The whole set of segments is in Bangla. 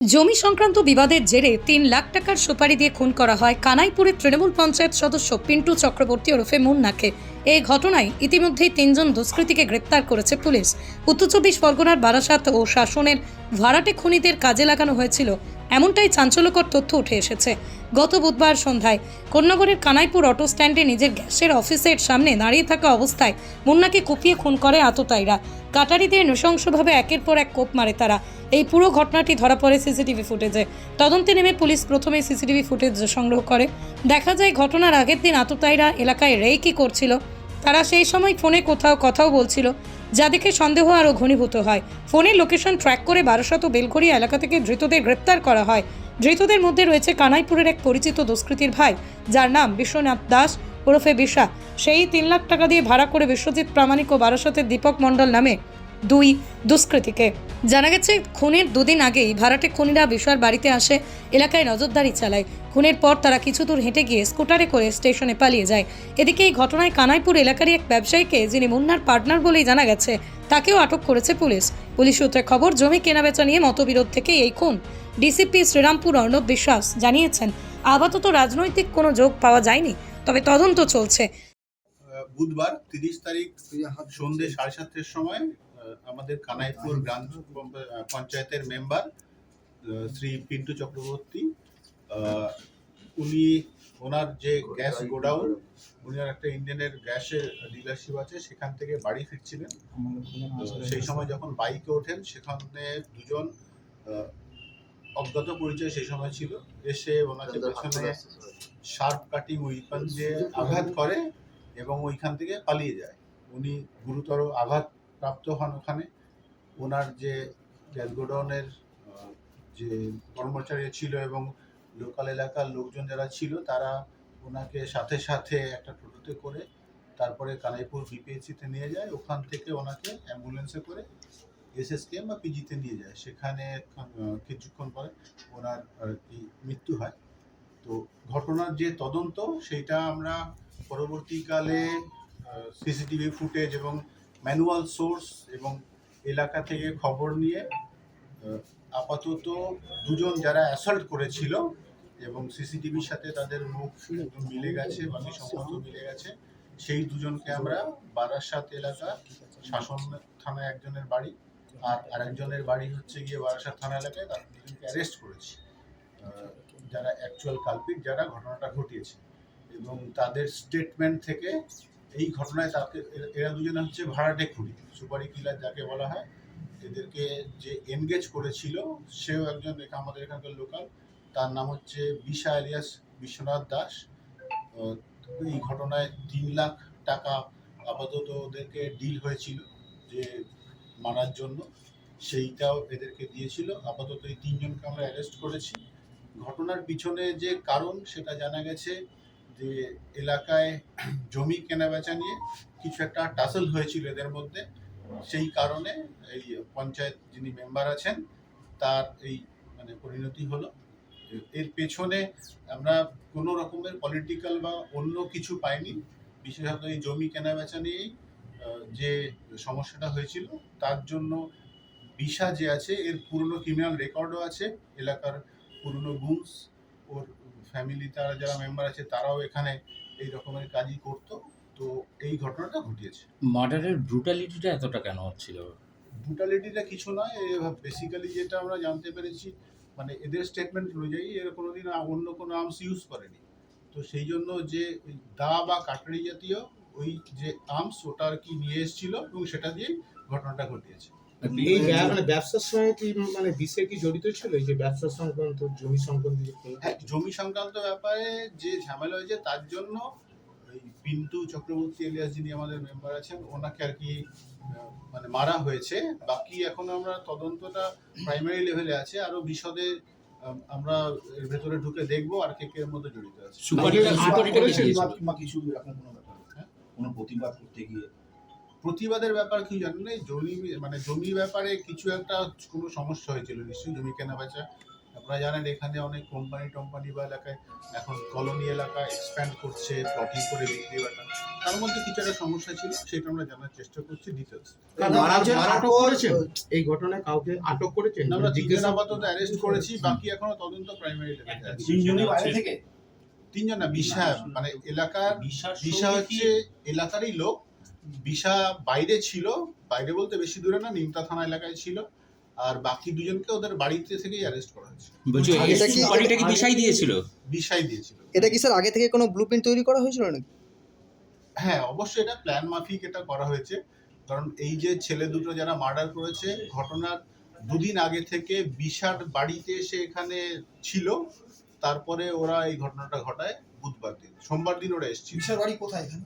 জমি সংক্রান্ত বিবাদের জেরে তিন লাখ টাকার সুপারি দিয়ে খুন করা হয় কানাইপুরের তৃণমূল পঞ্চায়েত সদস্য পিন্টু চক্রবর্তী ওরফে মুন্নাকে। এই ঘটনায় ইতিমধ্যেই তিনজন দুষ্কৃতীকে গ্রেপ্তার করেছে পুলিশ। উত্তর চব্বিশ পরগনার বারাসাত ও শাসনের ভাড়াটে খুনিদের কাজে লাগানো হয়েছিল। এমনটাই চাঞ্চল্যকর তথ্য উঠে এসেছে। গত বুধবার সন্ধ্যায় কোন্নগরের কানাইপুর অটো স্ট্যান্ডে নিজের গ্যাসের অফিসের সামনে দাঁড়িয়ে থাকা অবস্থায় মুন্নাকে কুপিয়ে খুন করে আততায়ীরা। কাটারি দিয়ে নৃশংসভাবে একের পর এক কোপ মারে তারা। এই পুরো ঘটনাটি ধরা পড়ে সিসিটিভি ফুটেজে। তদন্তে নেমে পুলিশ প্রথমে সিসিটিভি ফুটেজ সংগ্রহ করে। দেখা যায় ঘটনার আগের দিন আততায়ীরা এলাকায় রেই রেইকি করছিল। তারা সেই সময় ফোনে কোথাও কথাও বলছিল। যা দেখে সন্দেহ আরও ঘনীভূত হয়। ফোনের লোকেশন ট্র্যাক করে বারোশত বেলঘড়িয়া এলাকা থেকে ধৃতদের গ্রেপ্তার করা হয়। ধৃতদের মধ্যে রয়েছে কানাইপুরের এক পরিচিত দুষ্কৃতির ভাই, যার নাম বিশ্বনাথ দাস ওরফে বিশা। সেই তিন লাখ টাকা দিয়ে ভাড়া করে বিশ্বজিৎ প্রামাণিক ও বারাসতের দীপক মণ্ডল নামে দুই দুষ্কৃতীকে। জানা গেছে, খুনের দুদিন আগেই ভাড়াটে খুনিরা বিশার বাড়িতে আসে, এলাকায় নজরদারি চালায়। খুনের পর তারা কিছু দূর হেঁটে গিয়ে স্কুটারে করে স্টেশনে পালিয়ে যায়। এদিকে এই ঘটনায় কানাইপুর এলাকারই এক ব্যবসায়ীকে, যিনি মুন্নার পার্টনার বলেই জানা গেছে, তাকেও আটক করেছে পুলিশ। পুলিশ সূত্রে খবর, জমি কেনাবেচা নিয়ে মতবিরোধ থেকে এই খুন। ডিসিপি শ্রীরামপুর অর্ণব বিশ্বাস জানিয়েছেন, আপাতত রাজনৈতিক কোনো যোগ পাওয়া যায়নি, তবে তদন্ত চলছে। বুধবার তিরিশ তারিখ সন্ধ্যে সাড়ে সাতটার সময় আমাদের কানাইপুর গ্রাম পঞ্চায়েতের মেম্বার শ্রী পিন্টু চক্রবর্তী। উনি ওনার যে গ্যাস গোডাউন উনি আর একটা ইন্ডিয়ানের গ্যাসের ডিলারশিপ আছে সেখান থেকে বাড়ি ফিরছিলেন। সেই সময় যখন বাইকে ওঠেন সেখানে দুজন অজ্ঞাত পরিচয় সেই সময় ছিল। এসে ওনাকে পেছনে শার্প কাটিং উইপন দিয়ে আঘাত করে এবং ওইখান থেকে পালিয়ে যায়। উনি গুরুতর আঘাত প্রাপ্ত হন ওখানে। ওনার যে গ্যাস গোডাউনের যে কর্মচারী ছিল এবং লোকাল এলাকার লোকজন যারা ছিল, তারা ওনাকে সাথে সাথে একটা টোটোতে করে তারপরে কানাইপুর বিপিএসসিতে নিয়ে যায়। ওখান থেকে ওনাকে অ্যাম্বুলেন্সে করে এসএসকেএম বা পিজিতে নিয়ে যায়। সেখানে কিছুক্ষণ পরে ওনার আর কি মৃত্যু হয়। তো ঘটনার যে তদন্ত, সেইটা আমরা পরবর্তীকালে সিসিটিভি ফুটেজ এবং ম্যানুয়াল সোর্স এবং এলাকা থেকে খবর নিয়ে আপাতত দুজন যারা অ্যাসল্ট করেছিল এবং সিসিটিভির সাথে তাদের মুখ মিলে গেছে বাকি সম্পর্ক মিলে গেছে, সেই দুজনকে আমরা বারাসাত এলাকা শাসন থানায় একজনের বাড়ি আর আরেকজনের বাড়ি হচ্ছে গিয়ে বারাসাত থানা এলাকায় তাদের দুজনকে অ্যারেস্ট করেছি। যারা অ্যাকচুয়াল কালপিট যারা ঘটনাটা ঘটিয়েছে। এবং তাদের স্টেটমেন্ট থেকে এই ঘটনায় তাকে, এরা- দুজনে হচ্ছে ভাড়াটে খুঁড়ি সুপারি কিলার যাকে বলা হয়। এদেরকে যে এনগেজ করেছিল, সেও একজন আমাদের এখানকার লোকাল। তার নাম হচ্ছে বিশা এলিয়াস বিশ্বনাথ দাস। এই ঘটনায় তিন লাখ টাকা আপাতত ওদেরকে ডিল হয়েছিল যে মারার জন্য। সেইটাও এদেরকে দিয়েছিল। আপাতত এই তিনজনকে আমরা অ্যারেস্ট করেছি। ঘটনার পিছনে যে কারণ, সেটা জানা গেছে যে এলাকায় জমি কেনাবেচা নিয়ে কিছু একটা টাসল হয়েছিল এদের মধ্যে, সেই কারণে এই পঞ্চায়েত যিনি মেম্বার আছেন, তার এই মানে পরিণতি হলো। এর পেছনে আমরা কোনো রকমের পলিটিক্যাল বা অন্য কিছু পাইনি। বিশেষত এই জমি কেনাবেচা নিয়েই যে সমস্যাটা হয়েছিল, তার জন্য বিশা যে আছে, এর পুরনো ক্রিমিনাল রেকর্ডও আছে, এলাকার পুরনো গুমস ওর ফ্যামিলি তারা যারা মেম্বার আছে তারাও এখানে এই রকমের কাজই করতো। তো এই ঘটনাটা ঘটিয়েছে। মার্ডারের ব্রুটালিটিটা এতটা কেন হচ্ছিল? ব্রুটালিটিটা কিছু নয় বেসিক্যালি যেটা আমরা জানতে পেরেছি মানে এদের স্টেটমেন্ট অনুযায়ী এরা কোনোদিন অন্য কোনো আর্মস ইউজ করেনি। তো সেই জন্য যে ওই দা বা কাটারি জাতীয় ওই যে আর্মস ওটা আর কি নিয়ে এসেছিল এবং সেটা দিয়েই ঘটনাটা ঘটিয়েছে। এই মানে ব্যবসার সঙ্গে কি মানে বিশ্বে কি জড়িত ছিল? যে ব্যবসা সংক্রান্ত জমি সংক্রান্ত যে হ্যাঁ জমি সংক্রান্ত ব্যাপারে যে ঝামেলা হয়েছে তার জন্য পিন্টু চক্রবর্তী এলিয়াস যিনি আমাদের মেম্বার আছেন ওনাকে আর কি মানে মারা হয়েছে। বাকি এখন আমরা তদন্তটা প্রাইমারি লেভেলে আছে। আরও বিশদে আমরা এর ভেতরে ঢুকে দেখব আর কে কে এর মধ্যে জড়িত আছে। সুপারিটা কিছু এরকম কোনো ব্যাপার হ্যাঁ কোনো প্রতিবাদ করতে গিয়ে? প্রতিবাদের ব্যাপার কি জানেন এই জমি মানে জমি ব্যাপারে কিছু একটা কোনো সমস্যা হয়েছিল নিশ্চয়ই জমি কেনা বেচা। আপনারা জানেন এখানে অনেক কোম্পানি টোম্পানি বা এলাকায় এখন কলোনি এলাকা এক্সপ্যান্ড করছে প্লটিং করে বিক্রি বাটা তার মধ্যে কিছু একটা সমস্যা ছিল সেটা আমরা জানার চেষ্টা করছি ডিটেলস এই ঘটনায় কাউকে আটক করেছেন? আমরা তিনজন আপাতত অ্যারেস্ট করেছি বাকি এখনও তদন্ত প্রাইমারি লেভেলে তিনজনই বাইরে থেকে? তিনজন না বিশা মানে এলাকার বিশা হচ্ছে এলাকারই লোক বিশা বাইরে ছিল বাইরে বলতে বেশি দূরে না নিমতা থানা এলাকায় ছিল আর বাকি দুজনকে ওদের বাড়িতে থেকেই অ্যারেস্ট করা হয়েছে বলছি এটা এই কি- সুপারিটা কি বিষয় দিয়েছিল? বিষাই দিয়েছিল। এটা কি স্যার আগে থেকে কোনো ব্লুপ্রিন্ট তৈরি করা হয়েছিল নাকি? হ্যাঁ অবশ্যই এটা প্ল্যান মাফিক এটা করা হয়েছে। কারণ এই যে ছেলে দুটো যারা মার্ডার করেছে ঘটনার দুদিন আগে থেকে বিশার বাড়িতে এসে এখানে ছিল। তারপরে ওরা এই ঘটনাটা ঘটায় বুধবার দিন। সোমবার দিন ওরা এসেছিল। বিশার বাড়ি কোথায় এখানে?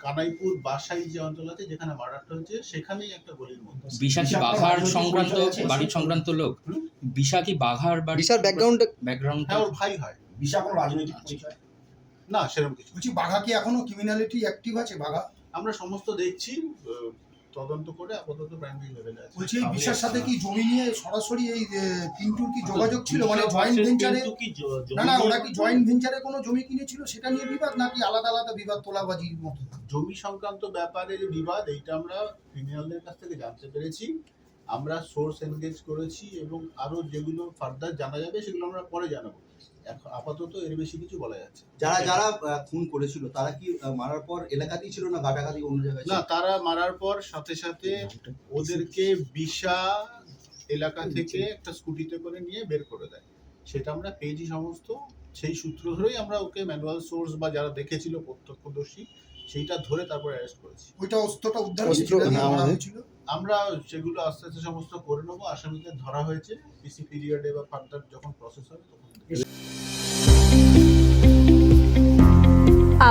কানাইপুর বাসাই যে অঞ্চল আছে যেখানে মার্ডারটা হয়েছে সেখানেই একটা গলির মধ্যে। বিশা কি বাঘার সংক্রান্ত বাড়ির সংক্রান্ত লোক। বিশাকি বিশা কি বাঘার বাড়ি বিশার ব্যাকগ্রাউন্ড ব্যাকগ্রাউন্ড হ্যাঁ ওর ভাই হয়। বিশা কোনো রাজনৈতিক পরিচয়? না সেরকম কিছু বলছি বাঘা কি এখনও ক্রিমিনালিটি অ্যাক্টিভ আছে? বাঘা? আমরা সমস্ত দেখছি আহ, তদন্ত করে আপাতত প্রাইমারি লেভেলে আছে। বলছি এই বিশার সাথে কি জমি নিয়ে সরাসরি এই পিন্টুর কি যোগাযোগ ছিল? মানে জয়েন্ট ভেঞ্চারে না না ওরা কি জয়েন্ট ভেঞ্চারে কোনো জমি কিনেছিল? সেটা নিয়ে বিবাদ নাকি আলাদা আলাদা বিবাদ তোলাবাজির মতো? জমি সংক্রান্ত ব্যাপারে যে বিবাদ এইটা আমরা ক্রিমিনালদের কাছ থেকে জানতে পেরেছি। আমরা সোর্স এনগেজ করেছি এবং আরও যেগুলো ফার্দার জানা যাবে সেগুলো আমরা পরে জানাব। এখন আপাতত এর বেশি কিছু বলা যাচ্ছে যারা যারা খুন করেছিল তারা কি মারার পর এলাকাতেই ছিল না গাটাগাটি অন্য জায়গায় না তারা মারার পর সাথে সাথে ওদেরকে বিশা এলাকা থেকে একটা স্কুটিতে করে নিয়ে বের করে দেয়। সেটা আমরা পেয়েছি সমস্ত। সেই সূত্র ধরেই আমরা ওকে ম্যানুয়াল সোর্স বা যারা দেখেছিল প্রত্যক্ষদর্শী সেইটা ধরে তারপর অ্যারেস্ট করেছি। ওইটা অস্ত্রটা উদ্ধার হ্যাঁ, হয়েছিল? আমরা সেগুলো আস্তে আস্তে সমস্ত করে নেব। আসামিদের ধরা হয়েছে। পিসি পিরিয়ডে বা ফার্দার যখন প্রসেস হবে তখন